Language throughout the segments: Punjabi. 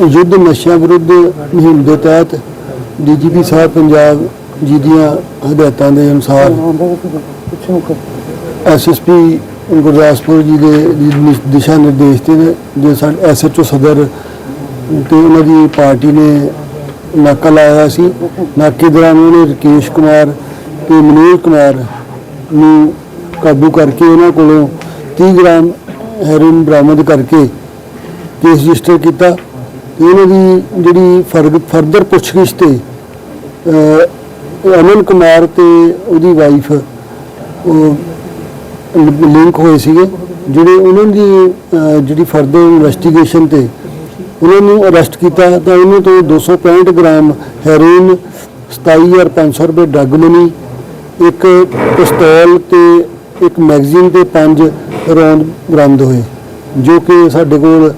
ਯੁੱਧ ਨਸ਼ਿਆਂ ਵਿਰੁੱਧ ਮੁਹਿੰਮ ਦੇ ਤਹਿਤ ਡੀਜੀਪੀ ਸਾਹਿਬ ਪੰਜਾਬ ਜੀ ਦੀਆਂ ਹਦਾਇਤਾਂ ਦੇ ਅਨੁਸਾਰ ਐਸਐਸਪੀ ਗੁਰਦਾਸਪੁਰ ਜੀ ਦੇ ਦਿਸ਼ਾ ਨਿਰਦੇਸ਼ ਤੇ ਨੇ, ਜੋ ਸਾਡੇ ਐਸਐਚਓ ਸਦਰ ਤੇ ਉਹਨਾਂ ਦੀ ਪਾਰਟੀ ਨੇ ਨਾਕਾ ਲਾਇਆ ਸੀ। ਨਾਕੇ ਦੌਰਾਨ ਉਹਨੇ ਰਕੇਸ਼ ਕੁਮਾਰ ਤੇ ਮਨੋਜ ਕੁਮਾਰ ਨੂੰ ਕਾਬੂ ਕਰਕੇ ਉਹਨਾਂ ਕੋਲੋਂ 30 ਗ੍ਰਾਮ ਹੈਰੋਇਨ ਬਰਾਮਦ ਕਰਕੇ ਕੇਸ ਰਜਿਸਟਰ ਕੀਤਾ। ਉਹਨਾਂ ਦੀ ਜਿਹੜੀ ਫਰਗ- ਫਰਦਰ ਪੁੱਛਗਿੱਛ ਤੇ ਅਮਨ ਕੁਮਾਰ ਤੇ ਉਹਦੀ ਵਾਈਫ ਉਹ ਲਿੰਕ ਹੋਏ ਸੀਗੇ, ਜਿਹੜੇ ਉਹਨਾਂ ਦੀ ਜਿਹੜੀ ਫਰਦਰ ਇਨਵੈਸਟੀਗੇਸ਼ਨ ਤੇ ਉਹਨਾਂ ਨੂੰ ਅਰੈਸਟ ਕੀਤਾ, ਤਾਂ ਉਹਨਾਂ ਤੋਂ 265 ਗ੍ਰਾਮ ਹੈਰੋਇਨ 27500 ਰੁਪਏ ਡਰੱਗ ਮਨੀ ਇੱਕ ਪਿਸਤੌਲ ਤੇ ਇੱਕ ਮੈਗਜ਼ੀਨ ਤੇ ਪੰਜ ਰੌਂਦ ਬਰਾਮਦ ਹੋਏ, ਜੋ ਕਿ ਸਾਡੇ ਕੋਲ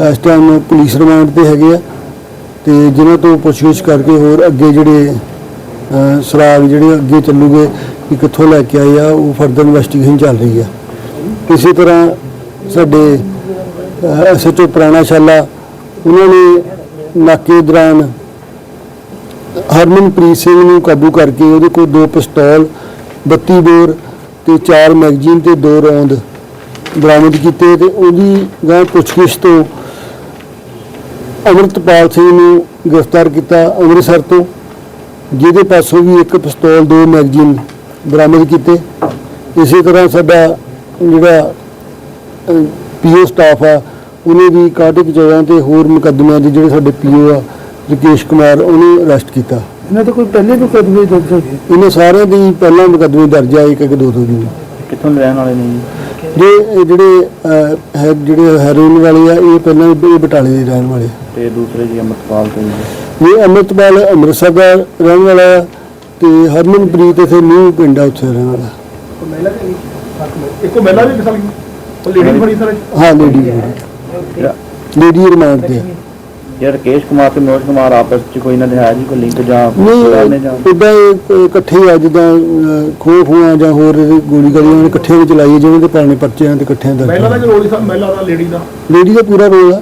ਇਸ ਟਾਈਮ ਪੁਲਿਸ ਰਿਮਾਂਡ ਤੇ ਹੈਗੇ ਆ ਤੇ ਜਿਨ੍ਹਾਂ ਤੋਂ ਪੁੱਛਗਿੱਛ ਕਰਕੇ ਹੋਰ ਅੱਗੇ ਜਿਹੜੇ ਅਹ, ਸਰਾਗ ਜਿਹੜੇ ਅੱਗੇ ਚੱਲੂਗੇ ਕਿ ਕਿੱਥੋਂ ਲੈ ਕੇ ਆਏ ਆ ਉਹ ਫਰਦਰ ਇਨਵੈਸਟੀਗੇਸ਼ਨ ਚੱਲ ਰਹੀ ਆ। ਇਸੇ ਤਰ੍ਹਾਂ ਸਾਡੇ ਐਸਐਚਓ ਪੁਰਾਣਾ ਸ਼ਾਲਾ ਉਹਨਾਂ ਨੇ ਨਾਕੇ ਦੌਰਾਨ ਹਰਮਨਪ੍ਰੀਤ ਸਿੰਘ ਨੂੰ ਕਾਬੂ ਕਰਕੇ ਉਹਦੇ ਕੋਲ ਦੋ ਪਿਸਤੌਲ 32 ਬੋਰ ਤੇ ਚਾਰ ਮੈਗਜ਼ੀਨ ਤੇ ਦੋ ਰੌਂਦ ਬਰਾਮਦ ਕੀਤੇ ਤੇ ਉਹਦੀ ਗਾਂ ਪੁੱਛਗਿੱਛ ਤੋਂ ਅਮਰਤਪਾਲ ਸਿੰਘ ਨੂੰ ਗ੍ਰਿਫਤਾਰ ਕੀਤਾ ਅੰਮ੍ਰਿਤਸਰ ਤੋਂ ਜਿਹਦੇ ਪਾਸੋਂ ਵੀ ਇੱਕ ਪਿਸਤੌਲ ਦੋ ਮੈਗਜ਼ੀਨ ਬਰਾਮਦ ਕੀਤੇ। ਇਸੇ ਤਰ੍ਹਾਂ ਸਾਡਾ ਜਿਹੜਾ ਪੀਓ ਸਟਾਫ ਆ ਉਹਨੇ ਵੀ ਕਾਟਿਕ ਜਗ੍ਹਾ ਤੇ ਹੋਰ ਮੁਕੱਦਮਿਆਂ ਦੇ ਜਿਹੜੇ ਸਾਡੇ ਪੀਓ ਆ ਰਕੇਸ਼ ਕੁਮਾਰ ਉਹਨੂੰ ਅਰੈਸਟ ਕੀਤਾ। ਇਹਨਾਂ ਤੇ ਕੋਈ ਪਹਿਲੇ ਵੀ ਕਦਮੇ ਦਰਜ ਹੋਏ ਇਹਨਾਂ ਸਾਰਿਆਂ ਦੀ ਪਹਿਲਾਂ ਮੁਕੱਦਮੇ ਦਰਜ ਆ ਇੱਕ ਇੱਕ ਦੋ ਦੋ ਦੀ ਕਿੱਥੋਂ ਰਹਿਣ ਵਾਲੇ ਨੇ ਜੀ? ਜੇ। ਇਹ ਜਿਹੜੇ ਅਹ, ਹੈ ਜਿਹੜੇ ਹੈਰੋਇਨ ਵਾਲੇ ਆ ਇਹ ਪਹਿਲਾਂ ਇਹ ਬਟਾਲੇ ਦੇ ਰਹਿਣ ਵਾਲੇ ਆ। ਤੇ ਦੂਸਰੇ ਜੀ ਅੰਮ੍ਰਿਤਪਾਲ ਸਿੰਘ ਜੀ। ਇਹ ਅੰਮ੍ਰਿਤਪਾਲ ਅੰਮ੍ਰਿਤਸਰ ਦਾ ਰਹਿਣ ਵਾਲਾ ਆ ਤੇ ਹਰਮਨਪ੍ਰੀਤ ਇਥੇ ਨਿਊ ਪਿੰਡ ਆ ਉੱਥੇ ਰਹਿਣ ਵਾਲਾ। ਇੱਕੋ ਮਹਿਲਾ ਵੀ ਕਿਸਲ ਉਹ ਲੇਡੀ ਬੜੀ ਸਾਰੇ? ਹਾਂ ਲੇਡੀ ਜਿਹੜਾ ਲੇਡੀ ਰਿਮਾਂਡ ਤੇ ਆ। ਜਿਹੜਾ ਰਕੇਸ਼ ਕੁਮਾਰ ਤੇ ਮਨੋਜ ਕੁਮਾਰ ਆਪਸ ਚ ਕੋਈ ਇਹਨਾਂ ਦੇ ਹੈ ਜੀ ਕੋਈ ਲਿੰਕ ਜਾਂ ਨੇ ਨਹੀਂ ਜਾਂ ਇਦਾਂ ਇਕੱਠੇ ਆ ਜਿੱਦਾਂ ਖੋਹ ਖੂਆਂ ਜਾਂ ਹੋਰ ਗੋਲੀ ਗਾਲੀਆਂ ਉਹਨੇ ਇਕੱਠੇ ਵਿੱਚ ਚਲਾਈ ਜਿਵੇਂ ਤੇ ਪੁਰਾਣੇ ਪਰਚਿਆਂ ਤੇ ਇਕੱਠਿਆਂ ਮਹਿਲਾ ਦਾ ਦਾ ਜੋ ਰੋਲ ਸੀ ਮਹਿਲਾ ਦਾ ਲੇਡੀ ਦਾ। ਲੇਡੀ ਦਾ ਪੂਰਾ ਰੋਲ ਆ।